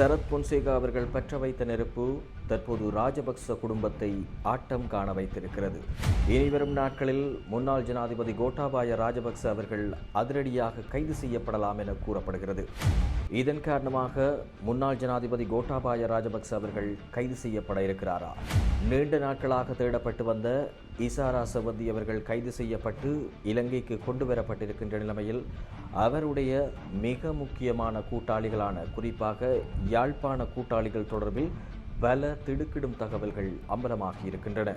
சரத் பொன்சேகா அவர்கள் பற்ற வைத்த நெருப்பு தற்போது ராஜபக்ச குடும்பத்தை ஆட்டம் காண வைத்திருக்கிறது. இனிவரும் நாட்களில் முன்னாள் ஜனாதிபதி கோட்டாபாய ராஜபக்ச அவர்கள் அதிரடியாக கைது செய்யப்படலாம் என கூறப்படுகிறது. இதன் காரணமாக முன்னாள் ஜனாதிபதி கோட்டாபாய ராஜபக்ச அவர்கள் கைது செய்யப்பட இருக்கிறாரா? நீண்ட நாட்களாக தேடப்பட்டு வந்த இசாரா சவந்தி அவர்கள் கைது செய்யப்பட்டு இலங்கைக்கு கொண்டு வரப்பட்டிருக்கின்ற நிலைமையில் அவருடைய மிக முக்கியமான கூட்டாளிகளான குறிப்பாக யாழ்ப்பாண கூட்டாளிகள் தொடர்பில் பல திடுக்கிடும் தகவல்கள் அம்பலமாகி இருக்கின்றன.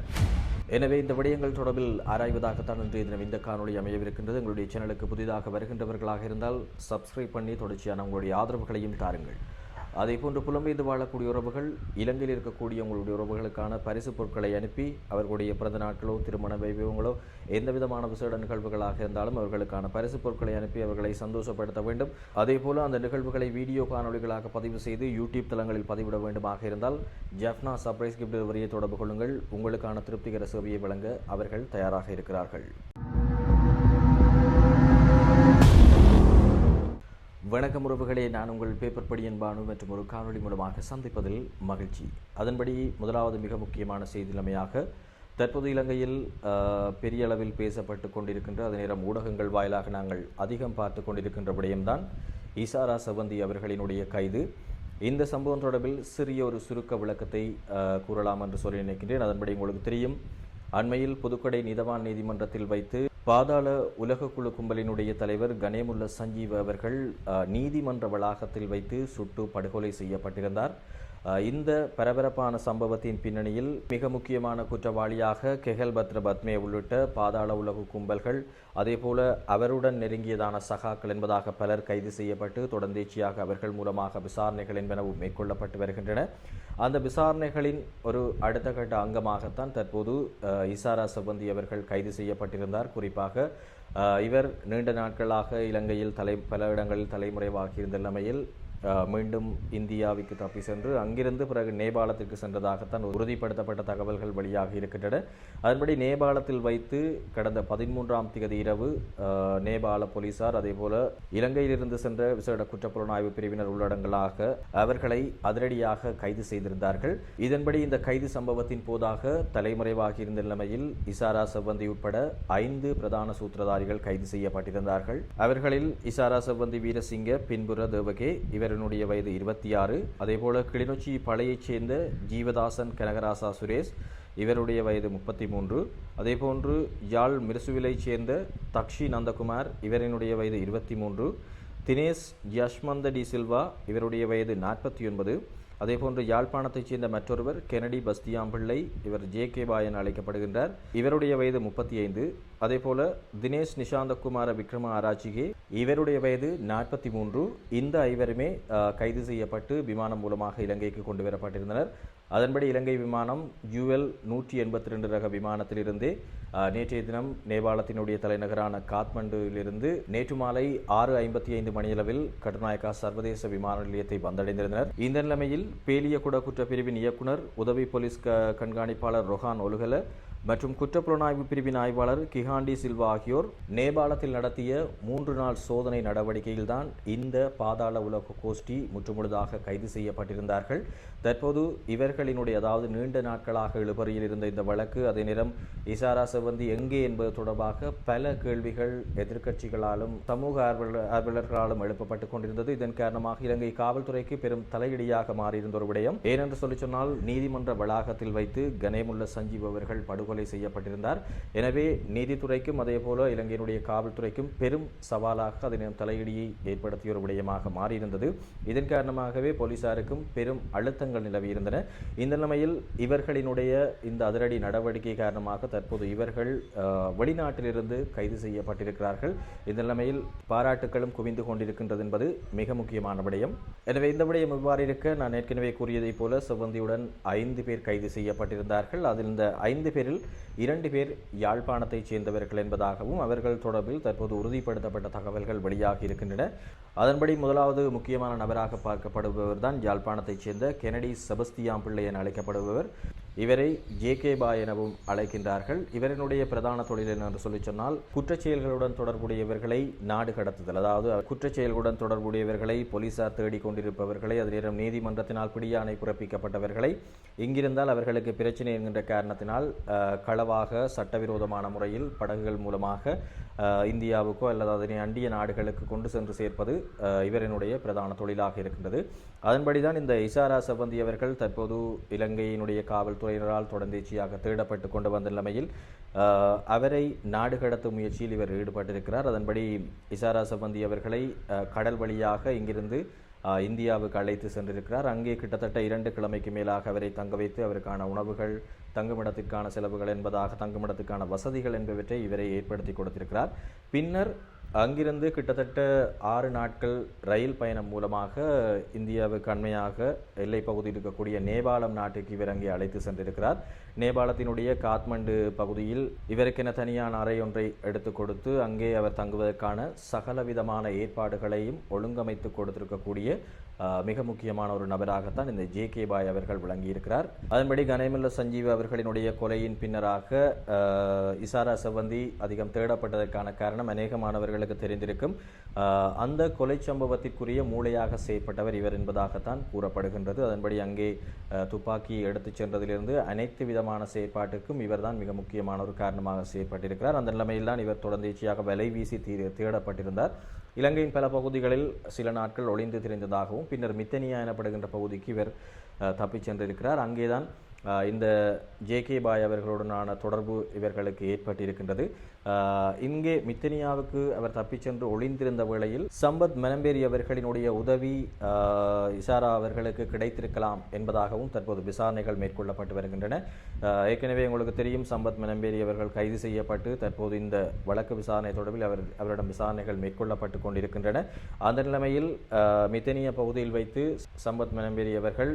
எனவே இந்த விடயங்கள் தொடர்பில் ஆராய்வதாகத்தான் இன்றைய தினம் இந்த காணொளி அமையவிருக்கின்றது. எங்களுடைய சேனலுக்கு புதிதாக வருகின்றவர்களாக இருந்தால் சப்ஸ்கிரைப் பண்ணி தொடர்ச்சியான உங்களுடைய ஆதரவுகளையும் தாருங்கள். அதே போன்று புலம்பெய்து வாழக்கூடிய உறவுகள் இலங்கையில் இருக்கக்கூடிய உங்களுடைய உறவுகளுக்கான பரிசு பொருட்களை அனுப்பி அவர்களுடைய பிறந்த நாட்களோ திருமண வைபவங்களோ எந்த விதமான விசேட நிகழ்வுகளாக இருந்தாலும் அவர்களுக்கான பரிசு பொருட்களை அனுப்பி அவர்களை சந்தோஷப்படுத்த வேண்டும். அதே போல அந்த நிகழ்வுகளை வீடியோ காணொளிகளாக பதிவு செய்து யூடியூப் தளங்களில் பதிவிட வேண்டுமாக இருந்தால் ஜெஃப்னா சர்ப்ரைஸ் கிஃப்ட் டெலிவரியை தொடர்பு கொள்ளுங்கள். உங்களுக்கான திருப்திகர சேவையை வழங்க அவர்கள் தயாராக இருக்கிறார்கள். வணக்கம் உறவுகளே நான் உங்கள் பேப்பர் படியன் பானு மற்றும் ஒரு காணொளி மூலமாக சந்திப்பதில் மகிழ்ச்சி. அதன்படி முதலாவது மிக முக்கியமான செய்திலமையாக தற்போது இலங்கையில் பெரிய அளவில் பேசப்பட்டு கொண்டிருக்கின்ற அதே நேரம் ஊடகங்கள் வாயிலாக நாங்கள் அதிகம் பார்த்து கொண்டிருக்கின்ற விடயம்தான் இசாரா சவந்தி அவர்களினுடைய கைது. இந்த சம்பவம் தொடர்பில் சிறிய ஒரு சுருக்க விளக்கத்தை கூறலாம் என்று சொல்லி நினைக்கின்றேன். அதன்படி உங்களுக்கு தெரியும் அண்மையில் புதுக்கடை நீதவான் நீதிமன்றத்தில் வைத்து பாதாள உலகக்குழு கும்பலினுடைய தலைவர் கணேமுல்ல சஞ்சீவ் அவர்கள் நீதிமன்ற வளாகத்தில் வைத்து சுட்டு படுகொலை செய்யப்பட்டிருந்தார். இந்த பரபரப்பான சம்பவத்தின் பின்னணியில் மிக முக்கியமான குற்றவாளியாக கெஹல் பத்ர பத்மே உள்ளிட்ட பாதாள உலக கும்பல்கள் அதேபோல அவருடன் நெருங்கியதான சகாக்கள் என்பதாக பலர் கைது செய்யப்பட்டு தொடர்ந்தேச்சியாக அவர்கள் மூலமாக விசாரணைகள் என்பனவும் மேற்கொள்ளப்பட்டு வருகின்றன. அந்த விசாரணைகளின் ஒரு அடுத்த கட்ட அங்கமாகத்தான் தற்போது இசாரா சபந்தி அவர்கள் கைது செய்யப்பட்டிருந்தார். குறிப்பாக இவர் நீண்ட நாட்களாக இலங்கையில் தலை பல இடங்களில் தலைமுறைவாகியிருந்த நிலைமையில் மீண்டும் இந்தியாவுக்கு தப்பி சென்று அங்கிருந்து பிறகு நேபாளத்திற்கு சென்றதாகத்தான் உறுதிப்படுத்தப்பட்ட தகவல்கள் வெளியாக இருக்கின்றன. அதன்படி நேபாளத்தில் வைத்து கடந்த பதிமூன்றாம் திகதி இரவு நேபாள போலீசார் அதேபோல இலங்கையிலிருந்து சென்ற விசேட குற்றப்புலனாய்வு பிரிவினர் உள்ளடங்களாக அவர்களை அதிரடியாக கைது செய்திருந்தார்கள். இதன்படி இந்த கைது சம்பவத்தின் போதாக தலைமறைவாகி இருந்த நிலைமையில் இசாரா செவ்வந்தி உட்பட ஐந்து பிரதான சூத்திரதாரிகள் கைது செய்யப்பட்டிருந்தார்கள். அவர்களில் இசாரா செவ்வந்தி வீரசிங்க பின்புற தேவகே இவர் இவரினுடைய வயது இருபத்தி ஆறு. அதேபோல கிளிநொச்சி பழையைச் சேர்ந்த ஜீவதாசன் கனகராசா சுரேஷ் இவருடைய வயது முப்பத்தி மூன்று. அதேபோன்று யாழ் மிருசுவிலைச் சேர்ந்த தக்ஷி நந்தகுமார் இவரினுடைய வயது இருபத்தி மூன்று. தினேஷ் யஷ்மந்த டி சில்வா இவருடைய வயது நாற்பத்தி ஒன்பது. அதேபோன்று யாழ்ப்பாணத்தைச் சேர்ந்த மற்றொருவர் கெனடி பஸ்தியாம்பிள்ளை இவர் ஜே கே பாய் என அழைக்கப்படுகின்றார். இவருடைய வயது முப்பத்தி ஐந்து அதேபோல தினேஷ் நிஷாந்தகுமார விக்ரம ஆராய்ச்சிகே இவருடைய வயது நாற்பத்தி மூன்று. இந்த ஐவருமே கைது செய்யப்பட்டு விமானம் மூலமாக இலங்கைக்கு கொண்டு வரப்பட்டிருந்தனர். அதன்படி இலங்கை விமானம் யூஎல் நூற்றி எண்பத்தி ரெண்டு ரக விமானத்திலிருந்து நேற்றைய தினம் நேபாளத்தினுடைய தலைநகரான காத்மண்டுவிலிருந்து நேற்று மாலை ஆறு ஐம்பத்தி ஐந்து மணியளவில் கட்டுநாயக்கா சர்வதேச விமான நிலையத்தை வந்தடைந்திருந்தனர். இந்த நிலைமையில் பேலியகுட குற்றப்பிரிவின் இயக்குனர் உதவி போலீஸ் க கண்காணிப்பாளர் ரொஹான் ஒலுகல மற்றும் குற்றப்புலனாய்வு பிரிவின் ஆய்வாளர் கிஹாண்டி சில்வா ஆகியோர் நேபாளத்தில் நடத்திய மூன்று நாள் சோதனை நடவடிக்கையில்தான் இந்த பாதாள உலக கோஷ்டி முற்றுமுழுதாக கைது செய்யப்பட்டிருந்தார்கள். தற்போது இவர்களினுடைய அதாவது நீண்ட நாட்களாக இழுபறியில் இருந்த இந்த வழக்கு அதே நேரம் இசாரா செவந்தி எங்கே என்பது தொடர்பாக பல கேள்விகள் எதிர்க்கட்சிகளாலும் சமூக ஆர்வலர் ஆர்வலர்களாலும் எழுப்பப்பட்டு கொண்டிருந்தது. இதன் காரணமாக இலங்கை காவல்துறைக்கு பெரும் தலையடியாக மாறியிருந்த ஒரு விடயம். ஏனென்று சொல்லி சொன்னால் நீதிமன்ற வளாகத்தில் வைத்து கணேமுல்ல சஞ்சீவ் அவர்கள் படுகொலை செய்யப்பட்டிருந்தார். எனவே நீதித்துறைக்கும் அதே போல இலங்கையினுடைய காவல்துறைக்கும் பெரும் சவாலாக அதே தலையீடியை ஏற்படுத்திய ஒரு விடயமாக மாறியிருந்தது. இதன் காரணமாகவே போலீசாருக்கும் பெரும் அழுத்தங்கள் நிலவியிருந்தன இந்த நிலைமையில் இவர்களினுடைய இந்த அதிரடி நடவடிக்கை காரணமாக தற்போது இவர்கள் வெளிநாட்டிலிருந்து கைது செய்யப்பட்டிருக்கிறார்கள். இந்த நிலைமையில் பாராட்டுகளும் குவிந்து கொண்டிருக்கின்றது என்பது மிக முக்கியமான விடயம். எனவே இந்த விடயம் இவ்வாறு இருக்க நான் ஏற்கனவே கூறியதைப் போல செவ்வந்தியுடன் ஐந்து பேர் கைது செய்யப்பட்டிருந்தார்கள். அதில் இந்த ஐந்து பேரில் இரண்டு பேர் யாழ்ப்பாணத்தைச் சேர்ந்தவர்கள் என்பதாகவும் அவர்கள் தொடர்பில் தற்போது உறுதிப்படுத்தப்பட்ட தகவல்கள் வெளியாகி இருக்கின்றன. அதன்படி முதலாவது முக்கியமான நபராக பார்க்கப்படுபவர் தான் யாழ்ப்பாணத்தைச் சேர்ந்த கெனடி செபஸ்தியாம் பிள்ளை என அழைக்கப்படுபவர். இவரை ஜே கே பாய் எனவும் அழைக்கின்றார்கள். இவரினுடைய பிரதான தொழில் என்று சொல்லி சொன்னால் குற்றச்செயல்களுடன் தொடர்புடையவர்களை நாடு கடத்துதல். அதாவது குற்றச்செயல்களுடன் தொடர்புடையவர்களை போலீசார் தேடிக் கொண்டிருப்பவர்களை அதே நேரம் நீதிமன்றத்தினால் பிடியாணை பிறப்பிக்கப்பட்டவர்களை இங்கிருந்தால் அவர்களுக்கு பிரச்சனை என்கின்ற காரணத்தினால் களவாக சட்டவிரோதமான முறையில் படகுகள் மூலமாக இந்தியாவுக்கோ அல்லது அதனை அண்டிய நாடுகளுக்கு கொண்டு சென்று சேர்ப்பது இவரினுடைய பிரதான தொழிலாக இருக்கின்றது. அதன்படிதான் இந்த இசாரா சம்பந்தி அவர்கள் தற்போது இலங்கையினுடைய காவல்துறையினரால் தொடர்ந்தேச்சியாக தேடப்பட்டு கொண்டு வந்த நிலைமையில் அவரை நாடு கடத்தும் முயற்சியில் இவர் ஈடுபட்டிருக்கிறார். அதன்படி இசாரா சம்பந்தி அவர்களை கடல் வழியாக இங்கிருந்து இந்தியாவுக்கு அழைத்து சென்றிருக்கிறார். அங்கே கிட்டத்தட்ட இரண்டு கிழமைக்கு மேலாக அவரை தங்க வைத்து அவருக்கான உணவுகள் தங்குமிடத்திற்கான செலவுகள் என்பதாக தங்குமிடத்துக்கான வசதிகள் என்பவற்றை இவரை ஏற்படுத்தி கொடுத்திருக்கிறார். பின்னர் அங்கிருந்து கிட்டத்தட்ட ஆறு நாட்கள் ரயில் பயணம் மூலமாக இந்தியாவுக்கு அண்மையாக எல்லை பகுதியில் இருக்கக்கூடிய நேபாளம் நாட்டுக்கு இவர் அங்கே அழைத்து சென்றிருக்கிறார். நேபாளத்தினுடைய காத்மண்டு பகுதியில் இவருக்கென தனியான அறை ஒன்றை எடுத்து கொடுத்து அங்கே அவர் தங்குவதற்கான சகலவிதமான ஏற்பாடுகளையும் ஒழுங்கமைத்து கொடுத்திருக்கக்கூடிய மிக முக்கியமான ஒரு நபராகத்தான் இந்த ஜே கே பாய் அவர்கள் விளங்கியிருக்கிறார். அதன்படி கனேமல்ல சஞ்சீவ் அவர்களினுடைய கொலையின் பின்னராக இசாரா செவ்வந்தி அதிகம் தேடப்பட்டதற்கான காரணம் அநேகமானவர்களுக்கு தெரிந்திருக்கும். அந்த கொலை சம்பவத்திற்குரிய மூளையாக செய்யப்பட்டவர் இவர் என்பதாகத்தான் கூறப்படுகின்றது. அதன்படி அங்கே துப்பாக்கி எடுத்துச் சென்றதிலிருந்து அனைத்து விதமான செயற்பாட்டுக்கும் இவர்தான் மிக முக்கியமான ஒரு காரணமாக செயற்பட்டிருக்கிறார். அந்த நிலைமையில்தான் இவர் தொடர்ந்தேச்சியாக விலை வீசி தீ தேடப்பட்டிருந்தார். இலங்கையின் பல பகுதிகளில் சில நாட்கள் ஒளிந்து திரிந்ததாகவும் பின்னர் மித்தனியா எனப்படுகின்ற பகுதிக்கு இவர் தப்பிச் சென்றிருக்கிறார். அங்கேதான் இந்த ஜே கே பாய் அவர்களுடனான தொடர்பு இவர்களுக்கு ஏற்பட்டிருக்கின்றது. இங்கே மித்தனியாவுக்கு அவர் தப்பிச் சென்று ஒளிந்திருந்த வேளையில் சம்பத் மனம்பேரி அவர்களினுடைய உதவி இசாரா அவர்களுக்கு கிடைத்திருக்கலாம் என்பதாகவும் தற்போது விசாரணைகள் மேற்கொள்ளப்பட்டு வருகின்றன. ஏற்கனவே உங்களுக்கு தெரியும் சம்பத் மனம்பேரி அவர்கள் கைது செய்யப்பட்டு தற்போது இந்த வழக்கு விசாரணை தொடர்பில் அவர் அவரிடம் விசாரணைகள் மேற்கொள்ளப்பட்டு கொண்டிருக்கின்றன. அந்த நிலைமையில் மித்தனிய பகுதியில் வைத்து சம்பத் மனம்பேரி அவர்கள்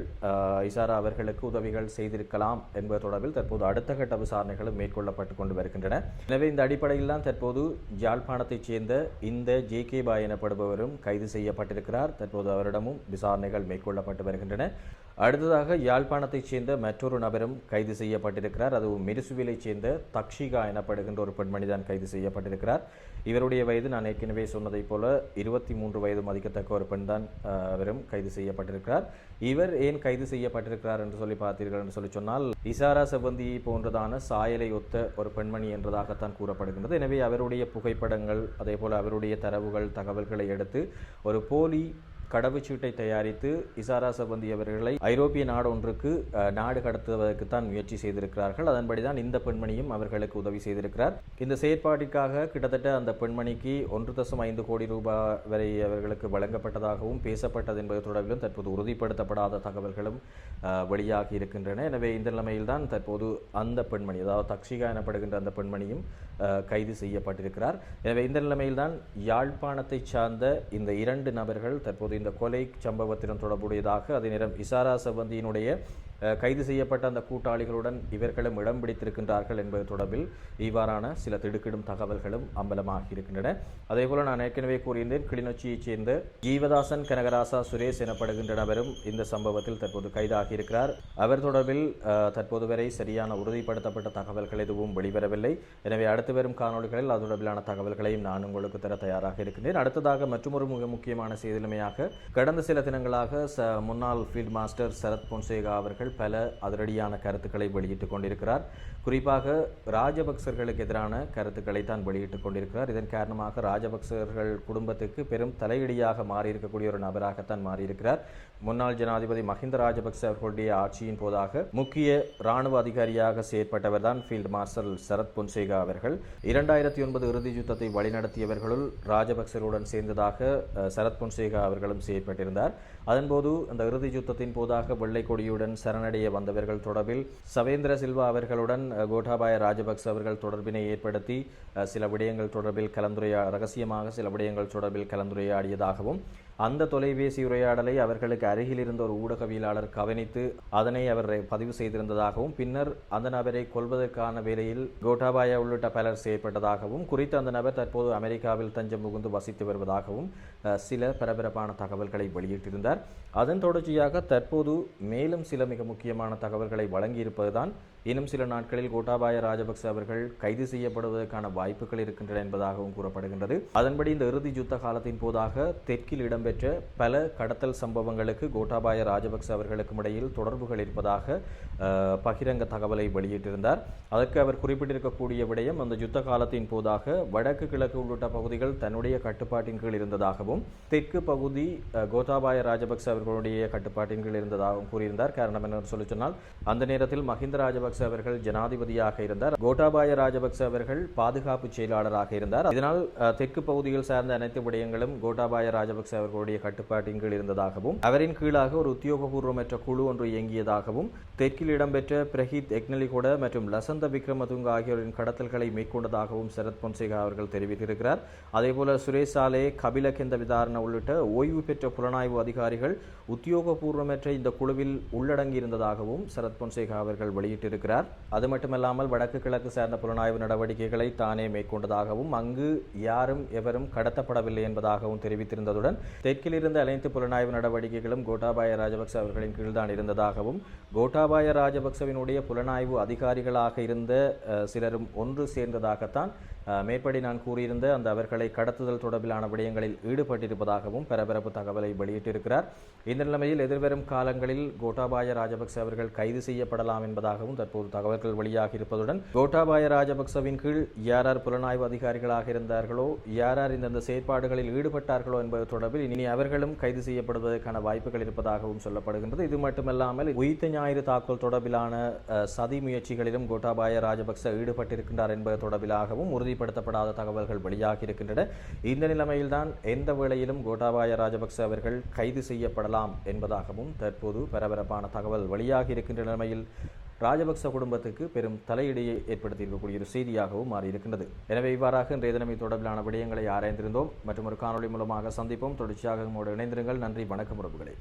இசாரா அவர்களுக்கு உதவிகள் செய்திருக்கலாம் என்பது தொடர்பில் தற்போது அடுத்த கட்ட விசாரணைகளும் மேற்கொள்ளப்பட்டு கொண்டு வருகின்றன. எனவே இந்த அடிப்படையில் தான் தற்போது ஜாழ்ப்பாணத்தைச் சேர்ந்த இந்த ஜே கே பாய் எனப்படுபவரும் கைது செய்யப்பட்டிருக்கிறார். தற்போது அவரிடமும் விசாரணைகள் மேற்கொள்ளப்பட்டு வருகின்றன. அடுத்ததாக யாழ்ப்பாணத்தைச் சேர்ந்த மற்றொரு நபரும் கைது செய்யப்பட்டிருக்கிறார். அதுவும் மிருசுவிலைச் சேர்ந்த தக்ஷிகா எனப்படுகின்ற ஒரு பெண்மணி தான் கைது செய்யப்பட்டிருக்கிறார். இவருடைய வயது நான் ஏற்கனவே சொன்னதைப் போல இருபத்தி மூன்று வயது மதிக்கத்தக்க ஒரு பெண் தான் அவரும் கைது செய்யப்பட்டிருக்கிறார். இவர் ஏன் கைது செய்யப்பட்டிருக்கிறார் என்று சொல்லி பார்த்தீர்கள் என்று சொல்லி சொன்னால் இசாரா செவ்வந்தியை போன்றதான சாயலை ஒத்த ஒரு பெண்மணி என்றதாகத்தான் கூறப்படுகின்றது. எனவே அவருடைய புகைப்படங்கள் அதே போல அவருடைய தரவுகள் தகவல்களை எடுத்து ஒரு போலி கடவுச்சீட்டை தயாரித்து இசாரா சபந்தி அவர்களை ஐரோப்பிய நாடு ஒன்றுக்கு நாடு நாடு கடத்துவதற்குத்தான் முயற்சி செய்திருக்கிறார்கள். அதன்படி தான் இந்த பெண்மணியும் அவர்களுக்கு உதவி செய்திருக்கிறார். இந்த செயற்பாட்டிற்காக கிட்டத்தட்ட அந்த பெண்மணிக்கு ஒன்று தசம் ஐந்து கோடி ரூபாய் வரை அவர்களுக்கு வழங்கப்பட்டதாகவும் பேசப்பட்டது என்பது தொடர்பிலும் தற்போது உறுதிப்படுத்தப்படாத தகவல்களும் வெளியாகி இருக்கின்றன. எனவே இந்த நிலைமையில் தான் தற்போது அந்த பெண்மணி அதாவது தக்ஷிகா எனப்படுகின்ற அந்த பெண்மணியும் கைது செய்யப்பட்டிருக்கிறார். எனவே இந்த நிலைமையில் தான் யாழ்ப்பாணத்தைச் சார்ந்த இந்த இரண்டு நபர்கள் தற்போது இந்த கொலை சம்பவத்திடம் தொடர்புடையதாக அதே நேரம் இசாரா சம்பந்தியினுடைய கைது செய்யப்பட்ட அந்த கூட்டாளிகளுடன் இவர்களும் இடம் பிடித்திருக்கின்றார்கள் என்பது தொடர்பில் இவ்வாறான சில திடுக்கிடும் தகவல்களும் அம்பலமாகி இருக்கின்றன. அதேபோல நான் ஏற்கனவே கூறியிருந்தேன் கிளிநொச்சியைச் சேர்ந்த ஜீவதாசன் கனகராசா சுரேஷ் எனப்படுகின்ற நபரும் இந்த சம்பவத்தில் தற்போது கைதாகி இருக்கிறார். அவர் தொடர்பில் தற்போது வரை சரியான உறுதிப்படுத்தப்பட்ட தகவல்கள் எதுவும் வெளிவரவில்லை. எனவே அடுத்து வரும் காணொளிகளில் அது தொடர்பிலான தகவல்களையும் நான் உங்களுக்கு தர தயாராக இருக்கின்றேன். அடுத்ததாக மற்றொரு மிக முக்கியமான செய்திலுமையாக கடந்த சில தினங்களாக ச முன்னாள் ஃபீல்ட் மாஸ்டர் சரத் பொன்சேகா அவர்கள் பல அதிரடியான கருத்துக்களை வெளியிட்டுக் கொண்டிருக்கிறார். குறிப்பாக ராஜபக்சர்களுக்கு எதிரான கருத்துக்களை தான் வெளியிட்டுக் கொண்டிருக்கிறார். இதன் காரணமாக ராஜபக்சர்கள் குடும்பத்துக்கு பெரும் தலையடியாக மாறியிருக்கக்கூடிய ஒரு நபராகத்தான் மாறியிருக்கிறார். முன்னாள் ஜனாதிபதி மஹிந்த ராஜபக்ச அவர்களுடைய ஆட்சியின் போதாக முக்கிய ராணுவ அதிகாரியாக செயற்பட்டவர் தான் ஃபீல்ட் மார்ஷல் சரத் பொன்சேகா அவர்கள். இரண்டாயிரத்தி ஒன்பது இறுதி யுத்தத்தை வழிநடத்தியவர்களுள் ராஜபக்சருடன் சேர்ந்ததாக சரத் பொன்சேகா அவர்களும் செயற்பட்டிருந்தார். அதன்போது அந்த இறுதி யுத்தத்தின் போதாக வெள்ளை கொடியுடன் சரணடைய வந்தவர்கள் தொடர்பில் சவேந்திர சில்வா அவர்களுடன் கோட்டாபாய ராஜபக்ச அவர்கள் தொடர்பினை ஏற்படுத்தி சில விடயங்கள் தொடர்பில் கலந்துரையா ரகசியமாக சில விடயங்கள் தொடர்பில் கலந்துரையாடியதாகவும் அந்த தொலைபேசி உரையாடலை அவர்களுக்கு அருகில் இருந்த ஒரு ஊடகவியலாளர் கவனித்து அதனை அவர் பதிவு செய்திருந்ததாகவும் பின்னர் அந்த நபரை கொல்வதற்கான வேலையில் கோட்டாபாயா உள்ளிட்ட பலர் செயற்பட்டதாகவும் குறித்த அந்த நபர் தற்போது அமெரிக்காவில் தஞ்சம் புகுந்து வசித்து வருவதாகவும் சில பரபரப்பான தகவல்களை வெளியிட்டிருந்தார். அதன் தொடர்ச்சியாக தற்போது மேலும் சில மிக முக்கியமான தகவல்களை வழங்கியிருப்பதுதான் இன்னும் சில நாட்களில் கோட்டாபாய ராஜபக்ச அவர்கள் கைது செய்யப்படுவதற்கான வாய்ப்புகள் இருக்கின்றன என்பதாகவும் கூறப்படுகின்றது. அதன்படி இந்த இறுதி யுத்த காலத்தின் போதாக தெற்கில் இடம்பெற்ற பல கடத்தல் சம்பவங்களுக்கு கோட்டாபாய ராஜபக்ச அவர்களுக்கும் இடையில் தொடர்புகள் இருப்பதாக பகிரங்க தகவலை வெளியிட்டிருந்தார். அதற்கு அவர் குறிப்பிட்டிருக்கக்கூடிய விடயம் அந்த யுத்த காலத்தின் போதாக வடக்கு கிழக்கு உள்ளிட்ட பகுதிகள் தன்னுடைய கட்டுப்பாட்டின் கீழ் இருந்ததாகவும் தெற்கு பகுதி அஹ், ராஜபக்ச அவர்களுடைய கட்டுப்பாட்டின் கீழ் இருந்ததாகவும் கூறியிருந்தார். காரணம் என்ன சொல்லி சொன்னால் அந்த நேரத்தில் மஹிந்த ராஜபக்ச அவர்கள் ஜனாதிபதியாக இருந்தார். கோட்டாபாய ராஜபக்ச அவர்கள் பாதுகாப்பு செயலாளராக இருந்தார். இதனால் தெற்கு பகுதியில் சார்ந்த அனைத்து விடயங்களும் கோட்டாபாய ராஜபக்ச அவர்களுடைய கட்டுப்பாட்டின் கீழ் இருந்ததாகவும் அவரின் கீழாக ஒரு உத்தியோகபூர்வமற்ற குழு ஒன்று இயங்கியதாகவும் தெற்கில் இடம்பெற்ற பிரஹித் எக்னலிகொட மற்றும் லசந்த விக்ரமதுங்க ஆகியோரின் கடத்தல்களை மேற்கொண்டதாகவும் சரத் பொன்சேகா அவர்கள் தெரிவித்திருக்கிறார். அதேபோல சுரேஷ் சாலே கபிலகெந்த விதாரண உள்ளிட்ட ஓய்வு பெற்ற புலனாய்வு அதிகாரிகள் உத்தியோகபூர்வமற்ற இந்த குழுவில் உள்ளடங்கியிருந்ததாகவும் சரத் பொன்சேகா அவர்கள் வெளியிட்டிருக்கிறார். அது மட்டுமல்லாமல் வடக்கு கிழக்கு சார்ந்த புலனாய்வு நடவடிக்கைகளை தானே மேற்கொண்டதாகவும் அங்கு யாரும் எவரும் கடத்தப்படவில்லை என்பதாகவும் தெரிவித்திருந்ததுடன் தெற்கில் இருந்த அனைத்து புலனாய்வு நடவடிக்கைகளும் கோட்டாபாய ராஜபக்ச அவர்களின் கீழ்தான் இருந்ததாகவும் கோட்டாபாய ராஜபக்சவினுடைய புலனாய்வு அதிகாரிகளாக இருந்த சிலரும் ஒன்று சேர்ந்ததாகத்தான் மேற்படி நான் கூறியிருந்த அந்த அவர்களை கடத்துதல் தொடர்பிலான விடயங்களில் ஈடுபட்டிருப்பதாகவும் பரபரப்பு தகவலை வெளியிட்டிருக்கிறார். இந்த நிலைமையில் எதிர்வரும் காலங்களில் கோட்டாபாய ராஜபக்ச அவர்கள் கைது செய்யப்படலாம் என்பதாகவும் தற்போது தகவல்கள் வெளியாக இருப்பதுடன் கோட்டாபாய ராஜபக்சவின் கீழ் யார் யார் புலனாய்வு அதிகாரிகளாக இருந்தார்களோ யார் யார் இந்தந்த செயற்பாடுகளில் ஈடுபட்டார்களோ என்பது தொடர்பில் இனி அவர்களும் கைது செய்யப்படுவதற்கான வாய்ப்புகள் இருப்பதாகவும் சொல்லப்படுகின்றது. இது மட்டுமல்லாமல் உயிர்த்த ஞாயிறு தாக்குதல் தொடர்பிலான சதி முயற்சிகளிலும் கோட்டாபாய ராஜபக்ச ஈடுபட்டிருக்கின்றார் என்பது தொடர்பிலாகவும் உறுதி உறுதிப்படுத்தப்படாத தகவல்கள் வெளியாகி இருக்கின்றன. இந்த நிலைமையில்தான் எந்த வேளையிலும் கோட்டாபாய ராஜபக்ச அவர்கள் கைது செய்யப்படலாம் என்பதாகவும் தற்போது பரபரப்பான தகவல் வெளியாகி இருக்கின்ற நிலைமையில் ராஜபக்ச குடும்பத்துக்கு பெரும் தலையிடையை ஏற்படுத்தியிருக்கக்கூடிய ஒரு செய்தியாகவும் மாறியிருக்கின்றது. எனவே இவ்வாறாக இன்றைய தினம் இது தொடர்பிலான விடயங்களை ஆராய்ந்திருந்தோம். மற்றும் ஒரு காணொளி மூலமாக சந்திப்போம். தொடர்ச்சியாக நம்மோடு இணைந்திருங்கள். நன்றி. வணக்கம் உறவுகளை.